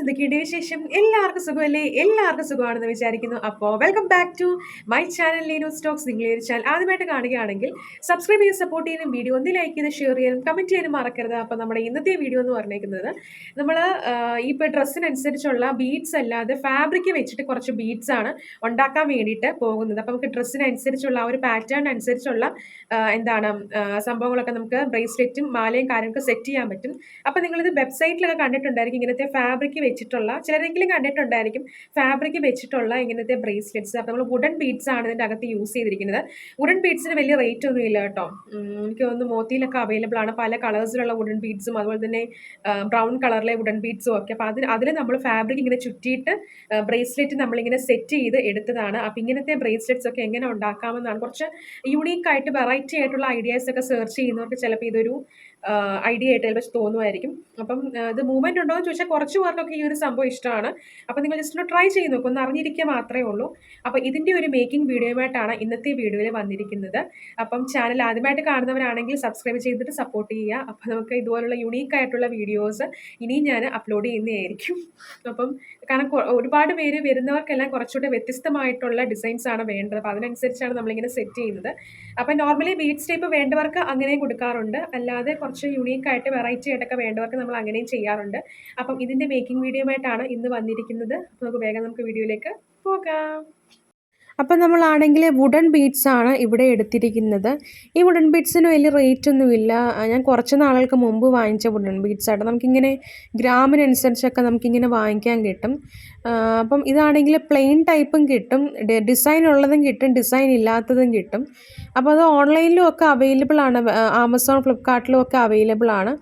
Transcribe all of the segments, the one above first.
എന്തൊക്കെയുണ്ട് വിശേഷം. എല്ലാവർക്കും സുഖമല്ലേ? എല്ലാവർക്കും സുഖമാണെന്ന് വിചാരിക്കുന്നു. അപ്പോൾ welcome back to my channel Leenu Stokes നിങ്ങൾ ഒരു ചാനൽ ആദ്യമായിട്ട് കാണുകയാണെങ്കിൽ സബ്സ്ക്രൈബ് ചെയ്ത് സപ്പോർട്ട് ചെയ്യാനും വീഡിയോ ഒന്ന് ലൈക്ക് ചെയ്ത് ഷെയർ ചെയ്യാനും കമന്റ് ചെയ്യാനും മറക്കരുത്. അപ്പോൾ നമ്മുടെ ഇന്നത്തെ വീഡിയോ എന്ന് പറഞ്ഞേക്കുന്നത് നമ്മൾ ഇപ്പോൾ ഡ്രസ്സിനനുസരിച്ചുള്ള ബീഡ്സ് അല്ലാതെ ഫാബ്രിക് വെച്ചിട്ട് കുറച്ച് ബീഡ്സ് ആണ് ഉണ്ടാക്കാൻ വേണ്ടിയിട്ട് പോകുന്നത്. അപ്പോൾ നമുക്ക് ഡ്രസ്സിനനുസരിച്ചുള്ള ആ ഒരു പാറ്റേൺ അനുസരിച്ചുള്ള എന്താണ് സംഭവങ്ങളൊക്കെ നമുക്ക് ബ്രേസ്ലെറ്റും മാലയും കാര്യങ്ങളൊക്കെ സെറ്റ് ചെയ്യാൻ പറ്റും. അപ്പോൾ നിങ്ങളിത് വെബ്സൈറ്റിലൊക്കെ കണ്ടിട്ടുണ്ടായിരിക്കും ഇങ്ങനത്തെ ഫാബ്രിക് വെച്ചിട്ടുള്ള ചിലരെങ്കിലും കണ്ടിട്ടുണ്ടായിരിക്കും ഫാബ്രിക് വെച്ചിട്ടുള്ള ഇങ്ങനത്തെ ബ്രേസ്ലെറ്റ്സ് അപ്പോൾ നമ്മൾ വുഡൻ ബീഡ്സ് ആണ് ഇതിന്റെ അകത്ത് യൂസ് ചെയ്തിരിക്കുന്നത്. വുഡൻ ബീഡ്സിന് വലിയ റേറ്റ് ഒന്നും ഇല്ല കേട്ടോ. എനിക്ക് തോന്നുന്നു മോത്തിയിലൊക്കെ അവൈലബിൾ ആണ്. പല കളേഴ്സിലുള്ള വുഡൻ ബീഡ്സും അതുപോലെ തന്നെ ബ്രൗൺ കളറിലെ വുഡൻ ബീഡ്സും ഒക്കെ. അപ്പോൾ അതിന് അതിൽ നമ്മൾ ഫാബ്രിക് ഇങ്ങനെ ചുറ്റിയിട്ട് ബ്രേസ്ലെറ്റ് നമ്മളിങ്ങനെ സെറ്റ് ചെയ്ത് എടുത്തതാണ്. അപ്പോൾ ഇങ്ങനത്തെ ബ്രേസ്ലെറ്റ്സ് ഒക്കെ എങ്ങനെ ഉണ്ടാക്കാമെന്നാണ് കുറച്ച് യുണീക്കായിട്ട് വെറൈറ്റി ആയിട്ടുള്ള ഐഡിയാസ് ഒക്കെ സെർച്ച് ചെയ്യുന്നവർക്ക് ചിലപ്പോൾ ഇതൊരു ഐഡിയ ആയിട്ട് ചിലപ്പോൾ തോന്നുമായിരിക്കും. അപ്പം ഇത് മൂവ്മെന്റ് ഉണ്ടോ എന്ന് ചോദിച്ചാൽ കുറച്ച് പേർക്കൊക്കെ ഈ ഒരു സംഭവം ഇഷ്ടമാണ്. അപ്പം നിങ്ങൾ ജസ്റ്റ് ഒന്ന് ട്രൈ ചെയ്ത് നോക്കും. ഒന്ന് അറിഞ്ഞിരിക്കുക മാത്രമേ ഉള്ളൂ. അപ്പോൾ ഇതിന്റെ ഒരു മേക്കിംഗ് വീഡിയോയുമായിട്ടാണ് ഇന്നത്തെ വീഡിയോയിൽ വന്നിരിക്കുന്നത്. അപ്പം ചാനൽ ആദ്യമായിട്ട് കാണുന്നവരാണെങ്കിൽ സബ്സ്ക്രൈബ് ചെയ്തിട്ട് സപ്പോർട്ട് ചെയ്യുക. അപ്പം നമുക്ക് ഇതുപോലുള്ള യുണീക്ക് ആയിട്ടുള്ള വീഡിയോസ് ഇനിയും ഞാൻ അപ്ലോഡ് ചെയ്യുന്നതായിരിക്കും. അപ്പം കാരണം ഒരുപാട് പേര് വരുന്നവർക്കെല്ലാം കുറച്ചുകൂടെ വ്യത്യസ്തമായിട്ടുള്ള ഡിസൈൻസ് ആണ് വേണ്ടത്. അപ്പോൾ അതിനനുസരിച്ചാണ് നമ്മളിങ്ങനെ സെറ്റ് ചെയ്യുന്നത്. അപ്പം നോർമലി ബീഡ്സ് സ്റ്റേപ്പ് വേണ്ടവർക്ക് അങ്ങനെ കൊടുക്കാറുണ്ട്. അല്ലാതെ കുറച്ച് യുണീക്ക് ആയിട്ട് വെറൈറ്റി ആയിട്ടൊക്കെ വേണ്ടവർക്ക് നമ്മൾ അങ്ങനെയും ചെയ്യാറുണ്ട്. അപ്പം ഇതിന്റെ മേക്കിംഗ് വീഡിയോ ആയിട്ടാണ് ഇന്ന് വന്നിരിക്കുന്നത്. നമുക്ക് വേഗം നമുക്ക് വീഡിയോയിലേക്ക് പോകാം. അപ്പം നമ്മളാണെങ്കിൽ വുഡൻ ബീഡ്സാണ് ഇവിടെ എടുത്തിരിക്കുന്നത്. ഈ വുഡൻ ബീഡ്സിന് വലിയ റേറ്റ് ഒന്നുമില്ല. ഞാൻ കുറച്ച് നാളുകൾക്ക് മുമ്പ് വാങ്ങിച്ച വുഡൻ ബീഡ്സ് ആയിട്ട് നമുക്കിങ്ങനെ ഗ്രാമിനനുസരിച്ചൊക്കെ നമുക്കിങ്ങനെ വാങ്ങിക്കാൻ കിട്ടും. അപ്പം ഇതാണെങ്കിൽ പ്ലെയിൻ ടൈപ്പും കിട്ടും. ഡിസൈൻ ഉള്ളതും കിട്ടും ഡിസൈൻ ഇല്ലാത്തതും കിട്ടും. അപ്പോൾ അത് ഓൺലൈനിലും ഒക്കെ അവൈലബിൾ ആണ്. ആമസോൺ ഫ്ലിപ്കാർട്ടിലും ഒക്കെ അവൈലബിൾ ആണ്.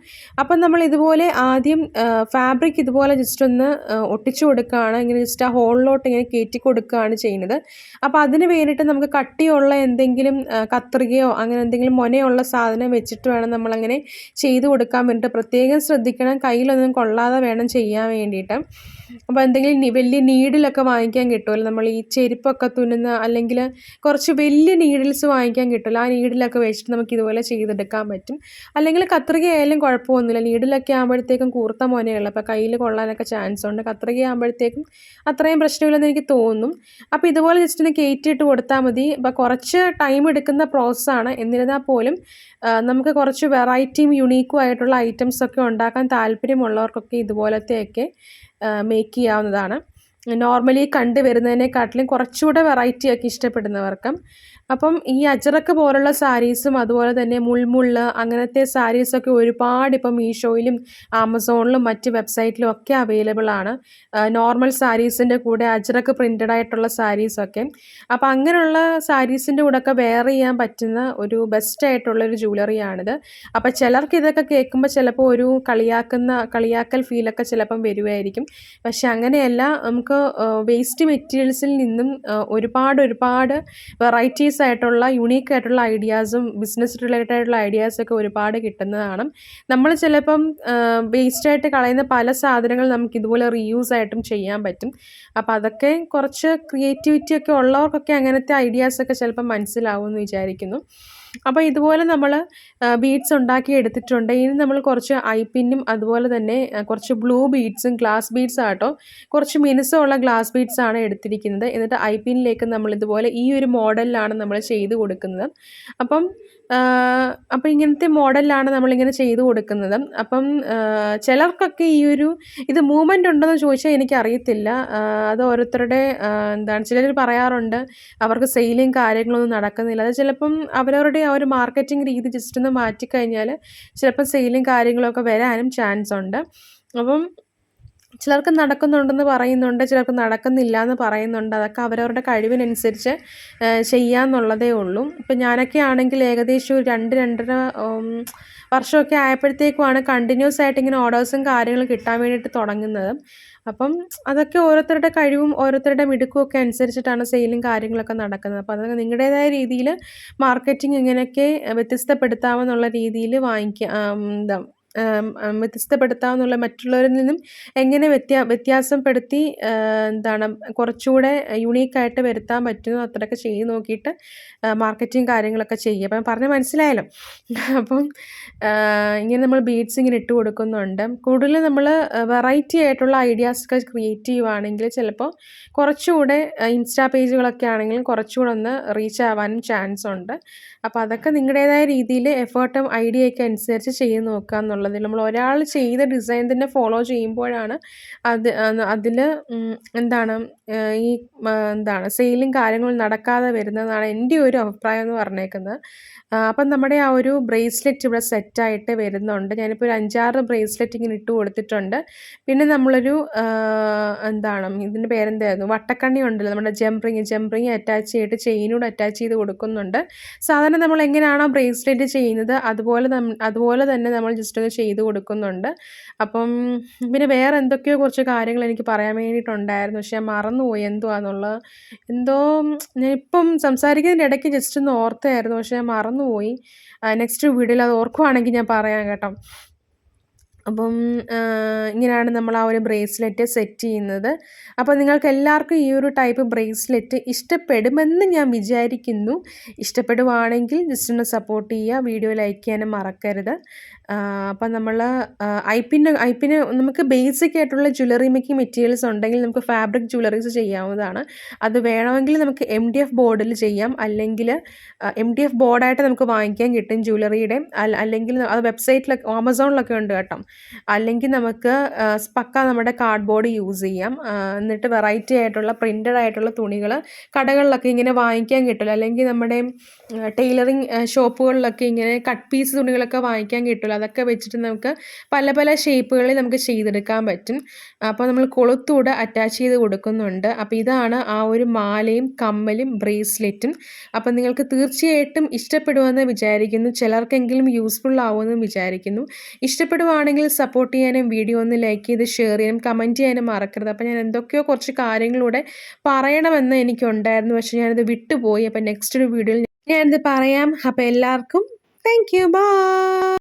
അപ്പം നമ്മൾ ഇതുപോലെ ആദ്യം ഫാബ്രിക് ഇതുപോലെ ജസ്റ്റ് ഒന്ന് ഒട്ടിച്ചു കൊടുക്കുകയാണ്. ഇങ്ങനെ ജസ്റ്റ് ആ ഹോളിലോട്ട് ഇങ്ങനെ കയറ്റി കൊടുക്കുകയാണ് ചെയ്യുന്നത്. അപ്പോൾ അതിന് വേണ്ടിയിട്ട് നമുക്ക് കട്ടിയുള്ള എന്തെങ്കിലും കത്രികയോ അങ്ങനെ എന്തെങ്കിലും മൊനയുള്ള സാധനം വെച്ചിട്ട് വേണം നമ്മളങ്ങനെ ചെയ്ത് കൊടുക്കാൻ വേണ്ടിയിട്ട്. പ്രത്യേകം ശ്രദ്ധിക്കണം. കയ്യിലൊന്നും കൊള്ളാതെ വേണം ചെയ്യാൻ വേണ്ടിയിട്ട്. അപ്പോൾ എന്തെങ്കിലും വലിയ നീഡിലൊക്കെ വാങ്ങിക്കാൻ കിട്ടുമല്ലോ. നമ്മൾ ഈ ചെരുപ്പൊക്കെ തുന്നുന്ന അല്ലെങ്കിൽ കുറച്ച് വലിയ നീഡിൽസ് വാങ്ങിക്കാൻ കിട്ടുമല്ലോ. ആ നീഡിലൊക്കെ വെച്ചിട്ട് നമുക്ക് ഇതുപോലെ ചെയ്തെടുക്കാൻ പറ്റും. അല്ലെങ്കിൽ കത്രിക ആയാലും കുഴപ്പമൊന്നുമില്ല. നീഡിലൊക്കെ ആകുമ്പോഴത്തേക്കും കൂർത്ത മോനെയുള്ളൂ അപ്പോൾ കയ്യിൽ കൊള്ളാനൊക്കെ ചാൻസ് ഉണ്ട്. കത്രിക ആകുമ്പോഴത്തേക്കും അത്രയും പ്രശ്നമില്ലെന്ന് എനിക്ക് തോന്നും. അപ്പോൾ ഇതുപോലെ ജസ്റ്റ് ഒന്ന് കയറ്റിയിട്ട് കൊടുത്താൽ മതി. അപ്പോൾ കുറച്ച് ടൈം എടുക്കുന്ന പ്രോസസ്സാണ് എന്നിരുന്നാൽ പോലും നമുക്ക് കുറച്ച് വെറൈറ്റിയും യുണീക്കും ആയിട്ടുള്ള ഐറ്റംസൊക്കെ ഉണ്ടാക്കാൻ താല്പര്യമുള്ളവർക്കൊക്കെ ഇതുപോലത്തെയൊക്കെ മേക്ക് ചെയ്യാവുന്നതാണ്. നോർമലി കണ്ടു വരുന്നതിനെക്കാട്ടിലും കുറച്ചുകൂടെ വെറൈറ്റി ആക്കി ഇഷ്ടപ്പെടുന്നവർക്കും. അപ്പം ഈ അജറക്ക് പോലുള്ള സാരീസും അതുപോലെ തന്നെ മുൾമുള്ള് അങ്ങനത്തെ സാരീസൊക്കെ ഒരുപാട് ഇപ്പം മീഷോയിലും ആമസോണിലും മറ്റ് വെബ്സൈറ്റിലും ഒക്കെ അവൈലബിൾ ആണ്. നോർമൽ സാരീസിന്റെ കൂടെ അജറക്ക് പ്രിന്റഡ് ആയിട്ടുള്ള സാരീസൊക്കെ അപ്പം അങ്ങനെയുള്ള സാരീസിന്റെ കൂടെ ഒക്കെ വെയർ ചെയ്യാൻ പറ്റുന്ന ഒരു ബെസ്റ്റ് ആയിട്ടുള്ളൊരു ജ്വല്ലറിയാണിത് അപ്പോൾ ചിലർക്ക് ഇതൊക്കെ കേൾക്കുമ്പോൾ ചിലപ്പോൾ ഒരു കളിയാക്കുന്ന കളിയാക്കൽ ഫീലൊക്കെ ചിലപ്പം വരുമായിരിക്കും പക്ഷെ അങ്ങനെയല്ല നമുക്ക് വേസ്റ്റ് മെറ്റീരിയൽസിൽ നിന്നും ഒരുപാട് ഒരുപാട് വെറൈറ്റീസ് ആയിട്ടുള്ള യുണീക്ക് ആയിട്ടുള്ള ഐഡിയാസും ബിസിനസ് റിലേറ്റഡ് ആയിട്ടുള്ള ഐഡിയാസൊക്കെ ഒരുപാട് കിട്ടുന്നതാണ്. നമ്മൾ ചിലപ്പം വേസ്റ്റായിട്ട് കളയുന്ന പല സാധനങ്ങൾ നമുക്ക് ഇതുപോലെ റീയൂസ് ആയിട്ടും ചെയ്യാൻ പറ്റും. അപ്പോൾ അതൊക്കെ കുറച്ച് ക്രിയേറ്റിവിറ്റി ഒക്കെ ഉള്ളവർക്കൊക്കെ അങ്ങനത്തെ ഐഡിയാസൊക്കെ ചിലപ്പം മനസ്സിലാവുമെന്ന് വിചാരിക്കുന്നു. അപ്പോൾ ഇതുപോലെ നമ്മൾ ബീഡ്സ് ഉണ്ടാക്കി എടുത്തിട്ടുണ്ട്. ഇനി നമ്മൾ കുറച്ച് ഐ പിന്നും അതുപോലെ തന്നെ കുറച്ച് ബ്ലൂ ബീഡ്സും ഗ്ലാസ് ബീഡ്സ് ആട്ടോ കുറച്ച് മിനുസമുള്ള ഗ്ലാസ് ബീഡ്സ് ആണ് എടുത്തിരിക്കുന്നത്. എന്നിട്ട് ഐ പിന്നിലേക്ക് നമ്മൾ ഇതുപോലെ ഈ ഒരു മോഡലിലാണ് നമ്മൾ ചെയ്ത് കൊടുക്കുന്നത്. അപ്പം ആ, അപ്പം ഇങ്ങനത്തെ മോഡലിലാണ് നമ്മളിങ്ങനെ ചെയ്തു കൊടുക്കുന്നത്. അപ്പം ചിലർക്കൊക്കെ ഈ ഒരു ഇത് മൂവ്മെന്റ് ഉണ്ടെന്ന് ചോദിച്ചാൽ എനിക്കറിയത്തില്ല. അത് ഓരോരുത്തരുടെ എന്താണ് ചിലർ പറയാറുണ്ട് അവർക്ക് സെയിലും കാര്യങ്ങളൊന്നും നടക്കുന്നില്ല. അത് ചിലപ്പം അവരവരുടെ ആ ഒരു മാർക്കറ്റിംഗ് രീതി ജസ്റ്റ് ഒന്ന് മാറ്റിക്കഴിഞ്ഞാൽ ചിലപ്പം സെയിലും കാര്യങ്ങളൊക്കെ വരാനും ചാൻസ് ഉണ്ട് അപ്പം ചിലർക്ക് നടക്കുന്നുണ്ടെന്ന് പറയുന്നുണ്ട് ചിലർക്ക് നടക്കുന്നില്ല എന്ന് പറയുന്നുണ്ട്. അതൊക്കെ അവരവരുടെ കഴിവിനനുസരിച്ച് ഏഹ് ചെയ്യാന്നുള്ളതേ ഉള്ളൂ. ഇപ്പം ഞാനൊക്കെ ആണെങ്കിൽ ഏകദേശം ഒരു രണ്ട് രണ്ടര വർഷമൊക്കെ ആയപ്പോഴത്തേക്കുമാണ് കണ്ടിന്യൂസ് ആയിട്ട് ഇങ്ങനെ ഓർഡേഴ്സും കാര്യങ്ങളും കിട്ടാൻ വേണ്ടിയിട്ട് തുടങ്ങുന്നത്. അപ്പം അതൊക്കെ ഓരോരുത്തരുടെ കഴിവും ഓരോരുത്തരുടെ മിടുക്കും ഒക്കെ അനുസരിച്ചിട്ടാണ് സെയിലും കാര്യങ്ങളൊക്കെ നടക്കുന്നത്. അപ്പോൾ അതൊക്കെ നിങ്ങളുടേതായ രീതിയിൽ മാർക്കറ്റിംഗ് ഇങ്ങനെയൊക്കെ വ്യത്യസ്തപ്പെടുത്താമെന്നുള്ള രീതിയിൽ വാങ്ങിക്കുക എന്താ വ്യത്യസ്തപ്പെടുത്താമെന്നുള്ള മറ്റുള്ളവരിൽ നിന്നും എങ്ങനെ വ്യത്യാ വ്യത്യാസപ്പെടുത്തി എന്താണ് കുറച്ചുകൂടെ യുണീക്കായിട്ട് വരുത്താൻ പറ്റുന്നു അത്രയൊക്കെ ചെയ്ത് നോക്കിയിട്ട് മാർക്കറ്റിംഗ് കാര്യങ്ങളൊക്കെ ചെയ്യുക. അപ്പം പറഞ്ഞ് മനസ്സിലായല്ലോ. അപ്പം ഇങ്ങനെ നമ്മൾ ബീഡ്സ് ഇങ്ങനെ ഇട്ട് കൊടുക്കുന്നുണ്ട്. കൂടുതൽ നമ്മൾ വെറൈറ്റി ആയിട്ടുള്ള ഐഡിയാസൊക്കെ ക്രിയേറ്റ് ചെയ്യുവാണെങ്കിൽ ചിലപ്പോൾ കുറച്ചുകൂടെ ഇൻസ്റ്റാ പേജുകളൊക്കെ ആണെങ്കിലും കുറച്ചുകൂടെ ഒന്ന് റീച്ച് ആവാനും ചാൻസ് ഉണ്ട് അപ്പോൾ അതൊക്കെ നിങ്ങളുടേതായ രീതിയിൽ എഫേർട്ടും ഐഡിയയൊക്കെ അനുസരിച്ച് ചെയ്ത് നോക്കുക എന്നുള്ളത് നമ്മൾ ഒരാൾ ചെയ്ത ഡിസൈൻ തന്നെ ഫോളോ ചെയ്യുമ്പോഴാണ് അത് അതിൽ എന്താണ് ഈ എന്താണ് സെയിലും കാര്യങ്ങളും നടക്കാതെ വരുന്നതാണ് എന്റെ ഒരു അഭിപ്രായം എന്ന് പറഞ്ഞേക്കുന്നത്. അപ്പം നമ്മുടെ ആ ഒരു ബ്രേസ്ലെറ്റ് ഇവിടെ സെറ്റായിട്ട് വരുന്നുണ്ട്. ഞാനിപ്പോൾ ഒരു അഞ്ചാറ് ബ്രേസ്ലെറ്റ് ഇങ്ങനെ ഇട്ട് കൊടുത്തിട്ടുണ്ട്. പിന്നെ നമ്മളൊരു എന്താണ് ഇതിന്റെ പേരെന്തായിരുന്നു? വട്ടക്കണ്ണി ഉണ്ടല്ലോ നമ്മുടെ ജംറിങ് ജംറിങ് അറ്റാച്ച് ചെയ്തിട്ട് ചെയിനോട് അറ്റാച്ച് ചെയ്ത് കൊടുക്കുന്നുണ്ട്. സാധാരണ നമ്മൾ എങ്ങനെയാണോ ബ്രേസ്ലെറ്റ് ചെയ്യുന്നത് അതുപോലെ അതുപോലെ തന്നെ നമ്മൾ ജസ്റ്റ് ചെയ്ത് കൊടുക്കുന്നുണ്ട്. അപ്പം പിന്നെ വേറെ എന്തൊക്കെയോ കുറച്ച് കാര്യങ്ങൾ എനിക്ക് പറയാൻ വേണ്ടിയിട്ടുണ്ടായിരുന്നു. പക്ഷെ ഞാൻ മറന്നുപോയി. എന്തുവാന്നുള്ളത്? എന്തോ ഞാൻ ഇപ്പം സംസാരിക്കുന്നതിന്റെ ഇടയ്ക്ക് ജസ്റ്റ് ഒന്ന് ഓർത്തായിരുന്നു പക്ഷെ ഞാൻ മറന്നുപോയി. നെക്സ്റ്റ് വീഡിയോയിൽ അത് ഓർക്കുവാണെങ്കിൽ ഞാൻ പറയാം കേട്ടോ. അപ്പം ഇങ്ങനെയാണ് നമ്മൾ ആ ഒരു ബ്രേസ്ലെറ്റ് സെറ്റ് ചെയ്യുന്നത്. അപ്പോൾ നിങ്ങൾക്ക് എല്ലാവർക്കും ഈ ഒരു ടൈപ്പ് ബ്രേസ്ലെറ്റ് ഇഷ്ടപ്പെടുമെന്ന് ഞാൻ വിചാരിക്കുന്നു. ഇഷ്ടപ്പെടുവാണെങ്കിൽ ജസ്റ്റ് ഒന്ന് സപ്പോർട്ട് ചെയ്യുക വീഡിയോ ലൈക്ക് ചെയ്യാനും മറക്കരുത്. അപ്പം നമ്മൾ ഐപ്പിന് ഐപ്പിന് നമുക്ക് ബേസിക് ആയിട്ടുള്ള ജ്വല്ലറി മേക്കിംഗ് മെറ്റീരിയൽസ് ഉണ്ടെങ്കിൽ നമുക്ക് ഫാബ്രിക് ജ്വല്ലറീസ് ചെയ്യാവുന്നതാണ്. അത് വേണമെങ്കിൽ നമുക്ക് എം ഡി എഫ് ബോർഡിൽ ചെയ്യാം. അല്ലെങ്കിൽ എം ഡി എഫ് ബോർഡായിട്ട് നമുക്ക് വാങ്ങിക്കാൻ കിട്ടും ജ്വല്ലറിയുടെ അല്ലെങ്കിൽ അത് വെബ്സൈറ്റിലൊക്കെ ആമസോണിലൊക്കെ ഉണ്ട് കേട്ടോ. അല്ലെങ്കിൽ നമുക്ക് പക്ക നമ്മുടെ കാർഡ് ബോർഡ് യൂസ് ചെയ്യാം എന്നിട്ട് വെറൈറ്റി ആയിട്ടുള്ള പ്രിന്റഡ് ആയിട്ടുള്ള തുണികൾ കടകളിലൊക്കെ ഇങ്ങനെ വാങ്ങിക്കാൻ കിട്ടില്ല അല്ലെങ്കിൽ നമ്മുടെ ടൈലറിങ് ഷോപ്പുകളിലൊക്കെ ഇങ്ങനെ കട്ട് പീസ് തുണികളൊക്കെ വാങ്ങിക്കാൻ കിട്ടില്ല അതൊക്കെ വെച്ചിട്ട് നമുക്ക് പല പല ഷേപ്പുകളിൽ നമുക്ക് ചെയ്തെടുക്കാൻ പറ്റും. അപ്പോൾ നമ്മൾ കൊളുത്തൂടെ അറ്റാച്ച് ചെയ്ത് കൊടുക്കുന്നുണ്ട്. അപ്പോൾ ഇതാണ് ആ ഒരു മാലയും കമ്മലും ബ്രേസ്ലെറ്റും അപ്പം നിങ്ങൾക്ക് തീർച്ചയായിട്ടും ഇഷ്ടപ്പെടുമെന്ന് വിചാരിക്കുന്നു. ചിലർക്കെങ്കിലും യൂസ്ഫുൾ ആവുമെന്ന് വിചാരിക്കുന്നു. ഇഷ്ടപ്പെടുവാണെങ്കിൽ സപ്പോർട്ട് ചെയ്യാനും വീഡിയോ ഒന്ന് ലൈക്ക് ചെയ്ത് ഷെയർ ചെയ്യാനും കമന്റ് ചെയ്യാനും മറക്കരുത്. അപ്പോൾ ഞാൻ എന്തൊക്കെയോ കുറച്ച് കാര്യങ്ങളൂടെ പറയണമെന്ന് എനിക്കുണ്ടായിരുന്നു. പക്ഷേ ഞാനത് വിട്ടുപോയി. അപ്പോൾ നെക്സ്റ്റ് ഒരു വീഡിയോയിൽ ഞാനിത് പറയാം. അപ്പോൾ എല്ലാവർക്കും താങ്ക് യു ബൈ